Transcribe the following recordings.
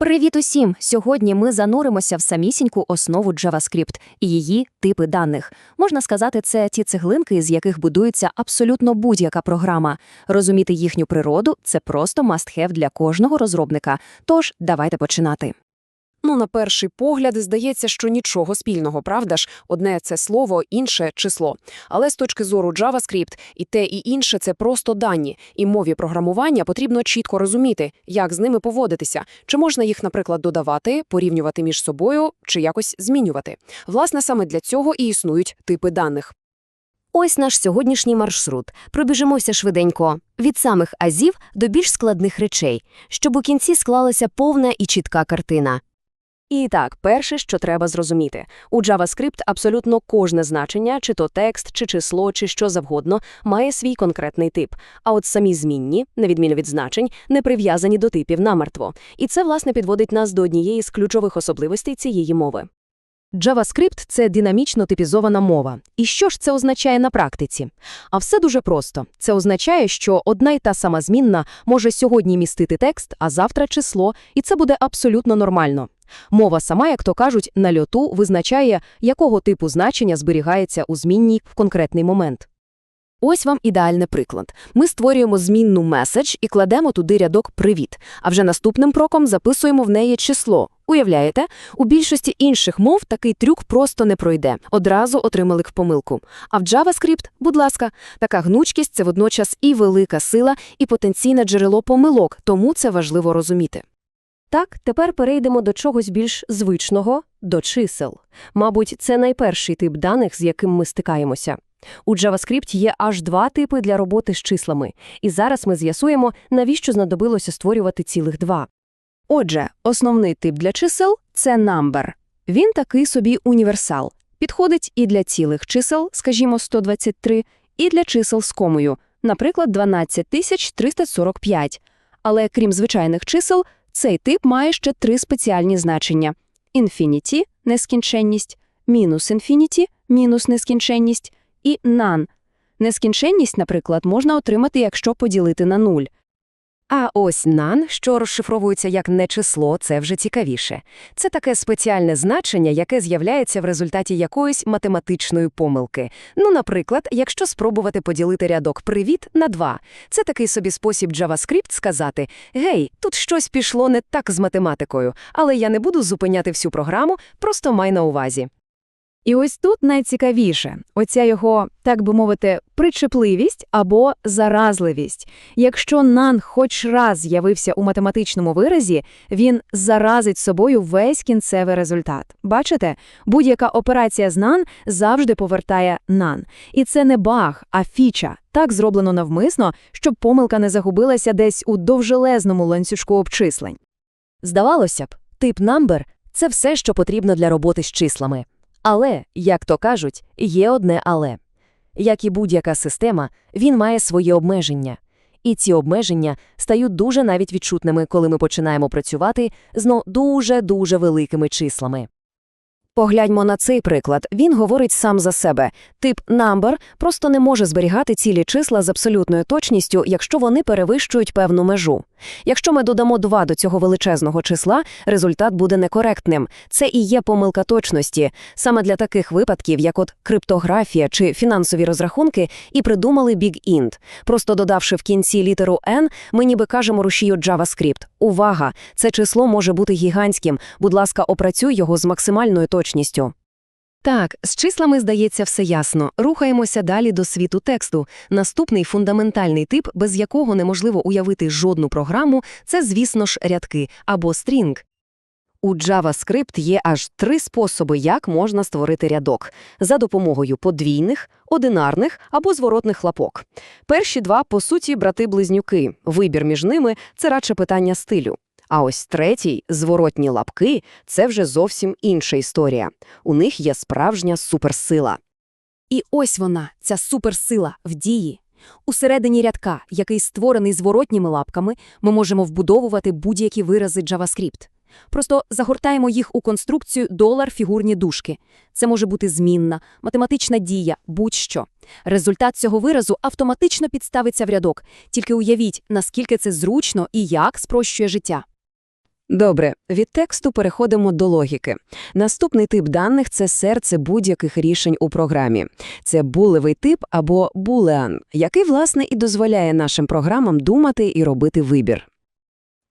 Привіт усім! Сьогодні ми зануримося в самісіньку основу JavaScript і її типи даних. Можна сказати, це ті цеглинки, з яких будується абсолютно будь-яка програма. Розуміти їхню природу це просто must-have для кожного розробника. Тож давайте починати. Ну, на перший погляд, здається, що нічого спільного, правда ж? Одне – це слово, інше – число. Але з точки зору JavaScript і те, і інше – це просто дані. І мові програмування потрібно чітко розуміти, як з ними поводитися. Чи можна їх, наприклад, додавати, порівнювати між собою, чи якось змінювати. Власне, саме для цього і існують типи даних. Ось наш сьогоднішній маршрут. Пробіжимося швиденько від самих азів до більш складних речей, щоб у кінці склалася повна і чітка картина. І так, перше, що треба зрозуміти. У JavaScript абсолютно кожне значення, чи то текст, чи число, чи що завгодно, має свій конкретний тип. А от самі змінні, на відміну від значень, не прив'язані до типів намертво. І це, власне, підводить нас до однієї з ключових особливостей цієї мови. JavaScript – це динамічно типізована мова. І що ж це означає на практиці? А все дуже просто. Це означає, що одна й та сама змінна може сьогодні містити текст, а завтра число, і це буде абсолютно нормально. Мова сама, як то кажуть, на льоту визначає, якого типу значення зберігається у змінній в конкретний момент. Ось вам ідеальний приклад. Ми створюємо змінну меседж і кладемо туди рядок «Привіт», а вже наступним кроком записуємо в неї число. Уявляєте? У більшості інших мов такий трюк просто не пройде. Одразу отримали в помилку. А в JavaScript, будь ласка, така гнучкість – це водночас і велика сила, і потенційне джерело помилок, тому це важливо розуміти. Так, тепер перейдемо до чогось більш звичного – до чисел. Мабуть, це найперший тип даних, з яким ми стикаємося. У JavaScript є аж два типи для роботи з числами, і зараз ми з'ясуємо, навіщо знадобилося створювати цілих два. Отже, основний тип для чисел – це number. Він такий собі універсал. Підходить і для цілих чисел, скажімо, 123, і для чисел з комою, наприклад, 12345. Але крім звичайних чисел, цей тип має ще три спеціальні значення. Infinity – нескінченність, мінус infinity – мінус нескінченність, і none. Нескінченність, наприклад, можна отримати, якщо поділити на нуль. А ось none, що розшифровується як нечисло, це вже цікавіше. Це таке спеціальне значення, яке з'являється в результаті якоїсь математичної помилки. Ну, наприклад, якщо спробувати поділити рядок «привіт» на 2. Це такий собі спосіб JavaScript сказати «Гей, тут щось пішло не так з математикою, але я не буду зупиняти всю програму, просто май на увазі». І ось тут найцікавіше – оця його, так би мовити, причепливість або заразливість. Якщо нан хоч раз з'явився у математичному виразі, він заразить собою весь кінцевий результат. Бачите? Будь-яка операція з нан завжди повертає нан. І це не баг, а фіча. Так зроблено навмисно, щоб помилка не загубилася десь у довжелезному ланцюжку обчислень. Здавалося б, тип number – це все, що потрібно для роботи з числами. Але, як то кажуть, є одне але. Як і будь-яка система, він має свої обмеження. І ці обмеження стають дуже навіть відчутними, коли ми починаємо працювати з дуже-дуже великими числами. Погляньмо на цей приклад. Він говорить сам за себе. Тип number просто не може зберігати цілі числа з абсолютною точністю, якщо вони перевищують певну межу. Якщо ми додамо 2 до цього величезного числа, результат буде некоректним. Це і є помилка точності. Саме для таких випадків, як от криптографія чи фінансові розрахунки, і придумали BigInt. Просто додавши в кінці літеру N, ми ніби кажемо рушію JavaScript. Увага! Це число може бути гігантським. Будь ласка, опрацюй його з максимальною точністю. Так, з числами, здається, все ясно. Рухаємося далі до світу тексту. Наступний фундаментальний тип, без якого неможливо уявити жодну програму, це, звісно ж, рядки або стрінг. У JavaScript є аж три способи, як можна створити рядок – за допомогою подвійних, одинарних або зворотних лапок. Перші два, по суті, брати-близнюки. Вибір між ними – це радше питання стилю. А ось третій, зворотні лапки, це вже зовсім інша історія. У них є справжня суперсила. І ось вона, ця суперсила, в дії. Усередині рядка, який створений зворотніми лапками, ми можемо вбудовувати будь-які вирази JavaScript. Просто загортаємо їх у конструкцію долар фігурні дужки. Це може бути змінна, математична дія, будь-що. Результат цього виразу автоматично підставиться в рядок. Тільки уявіть, наскільки це зручно і як спрощує життя. Добре, від тексту переходимо до логіки. Наступний тип даних – це серце будь-яких рішень у програмі. Це булевий тип або булеан, який, власне, і дозволяє нашим програмам думати і робити вибір.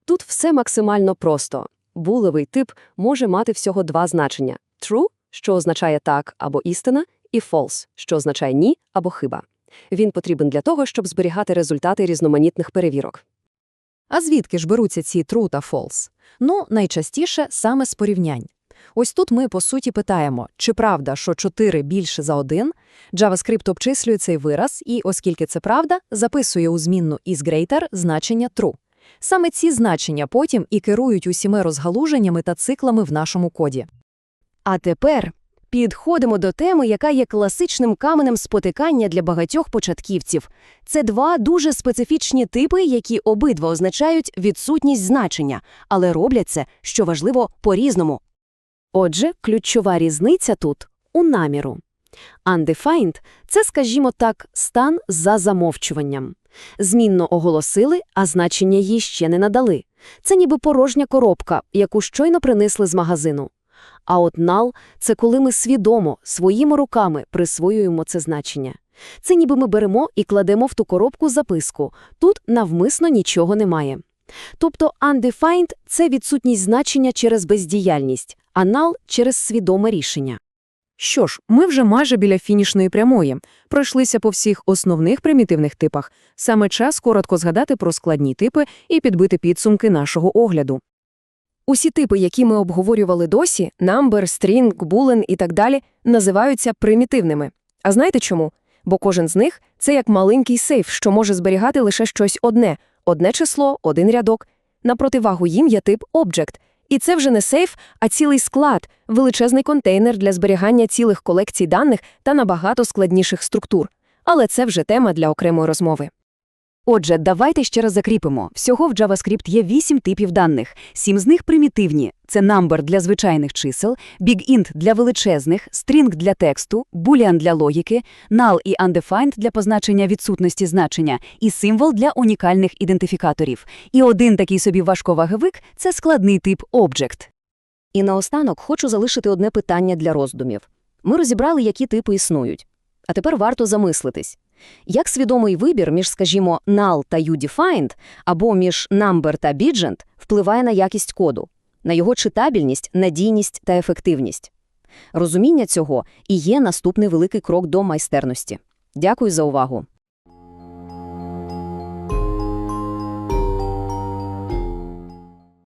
Тут все максимально просто. Булевий тип може мати всього два значення – true, що означає так або істина, і false, що означає ні або хиба. Він потрібен для того, щоб зберігати результати різноманітних перевірок. А звідки ж беруться ці true та false? Ну, найчастіше саме з порівнянь. Ось тут ми, по суті, питаємо, чи правда, що 4 більше за 1, JavaScript обчислює цей вираз і, оскільки це правда, записує у змінну isGreater значення true. Саме ці значення потім і керують усіми розгалуженнями та циклами в нашому коді. А тепер підходимо до теми, яка є класичним каменем спотикання для багатьох початківців. Це два дуже специфічні типи, які обидва означають відсутність значення, але роблять це, що важливо, по-різному. Отже, ключова різниця тут у наміру. Undefined – це, скажімо так, стан за замовчуванням. Змінно оголосили, а значення їй ще не надали. Це ніби порожня коробка, яку щойно принесли з магазину. А от null – це коли ми свідомо, своїми руками присвоюємо це значення. Це ніби ми беремо і кладемо в ту коробку записку. Тут навмисно нічого немає. Тобто undefined – це відсутність значення через бездіяльність, а null – через свідоме рішення. Що ж, ми вже майже біля фінішної прямої. Пройшлися по всіх основних примітивних типах. Саме час коротко згадати про складні типи і підбити підсумки нашого огляду. Усі типи, які ми обговорювали досі – number, string, boolean і так далі – називаються примітивними. А знаєте чому? Бо кожен з них – це як маленький сейф, що може зберігати лише щось одне – одне число, один рядок. На противагу їм є тип object. І це вже не сейф, а цілий склад, величезний контейнер для зберігання цілих колекцій даних та набагато складніших структур. Але це вже тема для окремої розмови. Отже, давайте ще раз закріпимо. Всього в JavaScript є 8 типів даних. Сім з них примітивні. Це number для звичайних чисел, big-int для величезних, string для тексту, boolean для логіки, null і undefined для позначення відсутності значення, і символ для унікальних ідентифікаторів. І один такий собі важковаговик – це складний тип object. І наостанок хочу залишити одне питання для роздумів. Ми розібрали, які типи існують. А тепер варто замислитись. Як свідомий вибір між, скажімо, null та udefined або між number та bigent впливає на якість коду, на його читабельність, надійність та ефективність? Розуміння цього і є наступний великий крок до майстерності. Дякую за увагу.